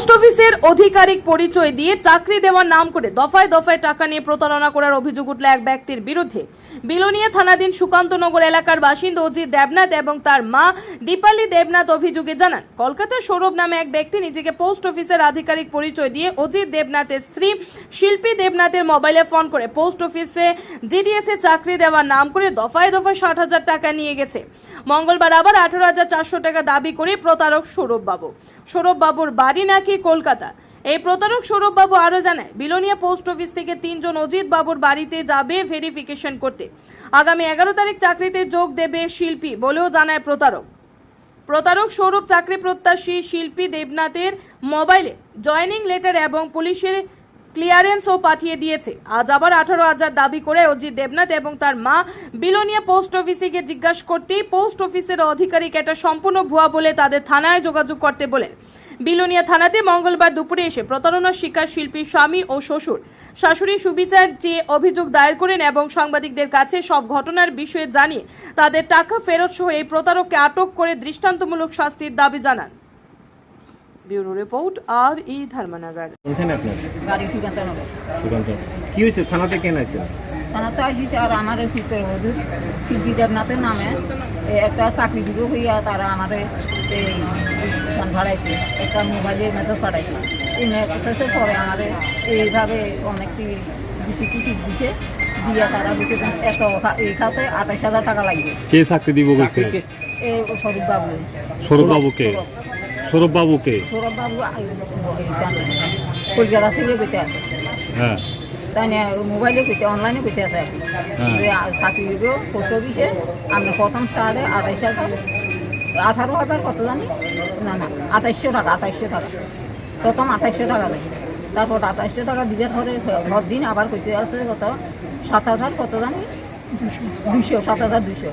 Post অফিসের আধিকারিক পরিচয় দিয়ে চাকরি দেওয়ার নাম করে দফায় দফায় টাকা নিয়ে প্রতারণা করার অভিযোগ উঠল এক ব্যক্তির বিরুদ্ধে। বিলোনিয়া থানাধীন সুকান্তনগর এলাকার বাসিন্দা অজিত দেবনাথ এবং তার মা দীপালি দেবনাথ অভিযোগে জানান, কলকাতার সৌরভ নামে এক ব্যক্তি নিজেকে পোস্ট অফিসের আধিকারিক পরিচয় দিয়ে অজিত দেবনাথের স্ত্রী শিল্পী দেবনাথের মোবাইলে ফোন করে পোস্ট অফিসে জিডিএস চাকরি দেওয়ার নাম করে দফায় দফায় ষাট হাজার টাকা নিয়ে গেছে। মঙ্গলবার আবার আঠারো হাজার চারশো টাকা দাবি করে প্রতারক সৌরভ বাবু। সৌরভ বাবুর বাড়ি নাকি কলকাতা। এই প্রতারক সৌরভ বাবু আরও জানায়, বিলোনিয়া পোস্ট অফিস থেকে তিনজন অজিত বাবুর বাড়িতে যাবে ভেরিফিকেশন করতে। আগামী এগারো তারিখ চাকরিতে যোগ দেবে শিল্পী বলেও জানায় প্রতারক। প্রতারক সৌরভ চাকরি প্রত্যাশী শিল্পী দেবনাথের মোবাইলে জয়েনিং লেটার এবং পুলিশের ক্লিয়ারেন্সও পাঠিয়ে দিয়েছে। আজ আবার আঠারো হাজার দাবি করে অজিত দেবনাথ এবং তার মা বিলোনিয়া পোস্ট অফিসে গিয়ে জিজ্ঞাসা করতেই পোস্ট অফিসের আধিকারিক এটা সম্পূর্ণ ভুয়া বলে তাদের থানায় যোগাযোগ করতে বলেন। বিলোনিয়া থানাতে মঙ্গলবার দুপুরে এসে প্রতারণার শিকার শিল্পীর স্বামী ও শ্বশুর। শাশুড়ি সুবিচার যে অভিযোগ দায়ের করেন এবং সাংবাদিকদের কাছে সব ঘটনার বিষয়ে জানিয়ে তাদের টাকা ফেরত সহ এই প্রতারককে আটক করে দৃষ্টান্তমূলক শাস্তির দাবি জানান। ব্যুরো রিপোর্ট আর ই ধর্মনগর। ওখানে আপনার? গাড়ি সুকান্তনগর সুকান্ত। কি হয়েছে? থানাতে কেন আছেন থানা তো আসিছে আর আমার ভিতর মধুর শিল্পী দেবনাথের নামে। একটা চাকরি দিব হইয়া তারা আমার ফোন ভাড়াইছে একটা মোবাইলে মেসেজ পাঠাইছে এই মেসেজের পরে আমার এইভাবে অনেকটি দিছে কিছু দিছে দিয়ে তারা দিছে এত এই খাতে আঠাশ হাজার টাকা লাগবে। কে চাকরি দিব বলছে? এই সৌরভ বাবু। সৌরভ বাবুকে সৌরভ। বাবুকে সৌরভ বাবু কলকাতা থেকে বেঁচে আছে। হ্যাঁ। তাই না মোবাইলে পেতে অনলাইনে পেতে আছে। হ্যাঁ। যে চাকরি দিব পোস্ট অফিসে আমরা প্রথম স্টার্টে আঠাইশ হাজার। আঠারো হাজার কত জানি? না না আঠাইশশো টাকা আঠাইশশো টাকা। প্রথম আঠাইশশো টাকা দেয় তারপর আঠাইশশো টাকা দিবার পরে ভর দিন আবার কইতে আছে কত? সাত হাজার কত জানি? দুশো সাত হাজার দুশো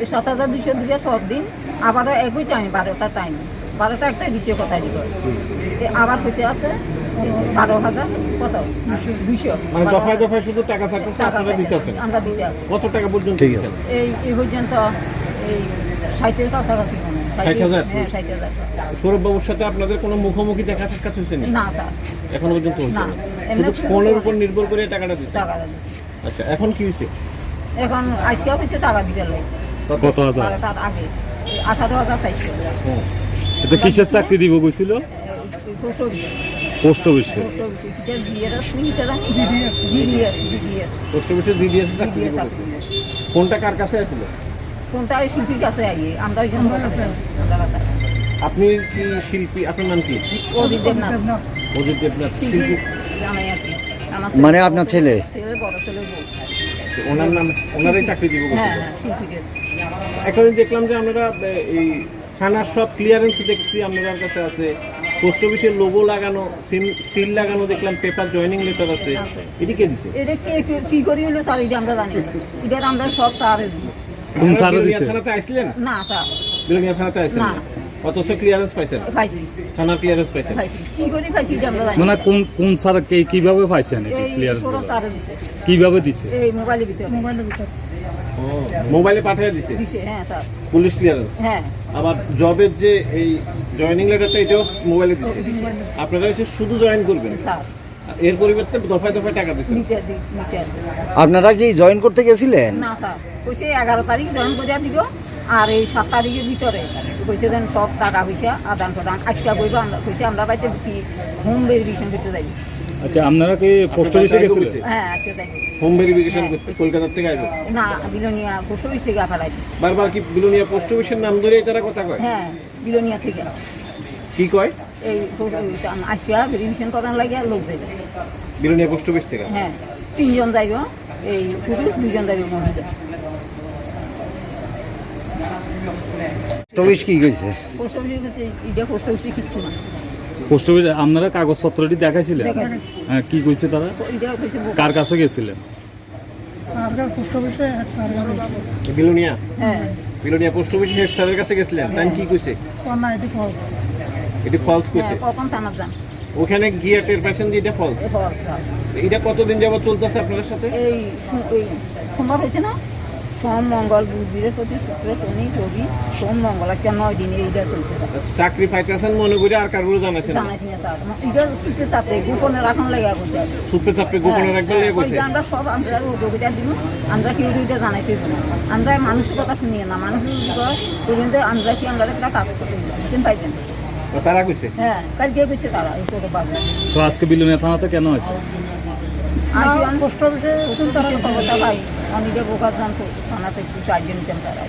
এই সাত হাজার দুশো দিবার পর দিন আবারও একই টাইম বারোটা টাইম বারোটা একটাই দিচ্ছে কথা দিব আবার কইতে আছে বারো হাজার কত? দুইশো মানে দফায় দফায় শুধু টাকা চাইতেছে টাকা আপনারা দিতেছেন। আমরা দিতে আছি। কত টাকা পর্যন্ত এই এই পর্যন্ত এই ষাটের কাছাকাছি মনে হয়। ষাট হাজার? হ্যাঁ ষাট হাজার। সৌরভ বাবুর সাথে আপনাদের কোনো মুখোমুখি দেখা সাক্ষাৎ হয়েছে না না স্যার। এখনও পর্যন্ত না। শুধু ফোনের ফোন- উপর নির্ভর করে টাকাটা দিচ্ছে? টাকা লাগে। আচ্ছা এখন কি হয়েছে? এখন আজকেও কিছু টাকা দিতে লাগে। কত? হাজার? আগে। আঠারো হাজার চাইছে হ্যাঁ। এটা কিসের চাকরি দিব কইছিল? পোস্ট অফিসে। পোস্ট জিডিএস ফোনটা কার কাছে আছিল? কোনটা শিল্পীর কাছে আইয়ে আমরা ওই জন্য আপনি কি শিল্পী? আপনার নাম কি? অজিত দেবনাথ। অজিত দেবনাথ। শিল্পী জামাই আর কি। মানে আপনার ছেলে? ছেলে বড় ছেলে ওনার নাম ওনারই চাকরি দিব। হ্যাঁ হ্যাঁ একটা দেখলাম যে আমরা এই থানার সব ক্লিয়ারেন্স দেখছি আপনাদের কাছে আছে। পোস্ট অফিসের লোগো লাগানো সিল লাগানো দেখলাম পেপার জয়েনিং লেটার আছে। এটি কে দিছে? এটা কে করি হলো স্যার এটা আমরা জানি না। এটার আমরা সব স্যারে দিছি। কোন আপনারা স্যারে দিছে? থানাতে আইছিলেন না স্যার। বিলোনিয়া থানাতে আইছেন না। অথচ ক্লিয়ারেন্স পাইছেন? পাইছি। থানার ক্লিয়ারেন্স পাইছেন? পাইছি। কি করি পাইছি এটা আমরা জানি মানে কোন কোন স্যার কে কীভাবে পাইছেন এটা এই ক্লিয়ার দিছে। কীভাবে দিছে? এই মোবাইলের ভিতরে। মোবাইলের ভিতরে। মোবাইলে পাঠিয়ে দিছে? দিছে হ্যাঁ স্যার। পুলিশ ক্লিয়ারেন্স হ্যাঁ। আবার জবের যে এই জয়েনিং লেটারটা এটাও মোবাইলে দিছে? আপনারা হচ্ছে শুধু জয়েন করবেন? স্যার। এর পরিবর্তে দফায় দফায় টাকা দিচ্ছেন আপনারা কি জয়েন করতে গেছিলেন? না স্যার। কইছে এগারো তারিখ জয়েন করে দিব আর এই সাত তারিখের ভিতরে। কইছে দেন সব টাকা পয়সা আদান প্রদান। আজকে বইব আমরা কইছে আমরা বাইতে কি হোম ভেরিফিকেশন করতে যাই। আচ্ছা আপনারা কি পোস্ট অফিসে গেছিলেন? হ্যাঁ আজকে যাই হোম ভেরিফিকেশন হ্যাঁ। করতে কলকাতা থেকে আসবে না বিলোনিয়া পোস্ট অফিস থেকে পাঠাই বারবার কি বিলোনিয়া পোস্ট অফিসের নাম ধরে তারা কথা কয়? হ্যাঁ বিলোনিয়া থেকে। কি কয়? এই আসিয়া ভেরিফিকেশন করার লাগে আর লোক যাইবে। বিলোনিয়া পোস্ট অফিস থেকে। হ্যাঁ তিনজন যাইব এই পুরুষ দুইজন যাইব মহিলা। কি কইছে? পোস্ট এটা পোস্ট অফিসে কিচ্ছু না। পোস্ট অফিসে আপনারা কাগজপত্রটি দেখাইছিলেন? হ্যাঁ কি কইছে তারা। কার কাছে গেছিলেন? বিলোনিয়া? হ্যাঁ। বিলোনিয়া পোস্ট অফিস হেড স্যারের কাছে গেছিলেন তাই কি কইছে? এটি ফলস কইছে হ্যাঁ, প্রথম থানার যান ওখানে গিয়ে টের পাইছেন যে এটা ফলস। এটা কতদিন যাবত চলতেছে আপনাদের সাথে? এই এই সোমবার হয়েছে না? সোম মঙ্গল বুধ বৃহস্পতি শুক্র শনি রবি সোম মঙ্গল আজকে নয় দিন এইটা চলছে। চাকরি পাইতেছেন মনে করি আর কারোর জানাইছেন না। জানাইছি না স্যার। এটা চুপে চাপে গোপনে রাখন লেগে আছে। সুপে চাপে গোপনে রাখবেন হ্যাঁ, কইছে আমরা সব আমরা যোগিতা দিব আমরা কেউ কেউ জানাইতে না আমরা মানুষের কথা শুনিয়ে না মানুষের পর্যন্ত আমরা কি আমরা একটা কাজ করতে পাইবেন তো তারা কইছে? হ্যাঁ কালকে কইছে তারা এই ছোটো পাবে তো আজকে বিলোনিয়া থানাতে কেন আছে আমি পোস্ট অফিসে তারা খবরটা পাই আমি যে বোকার জানতো থানাতে একটু সাহায্য নিতাম তারা।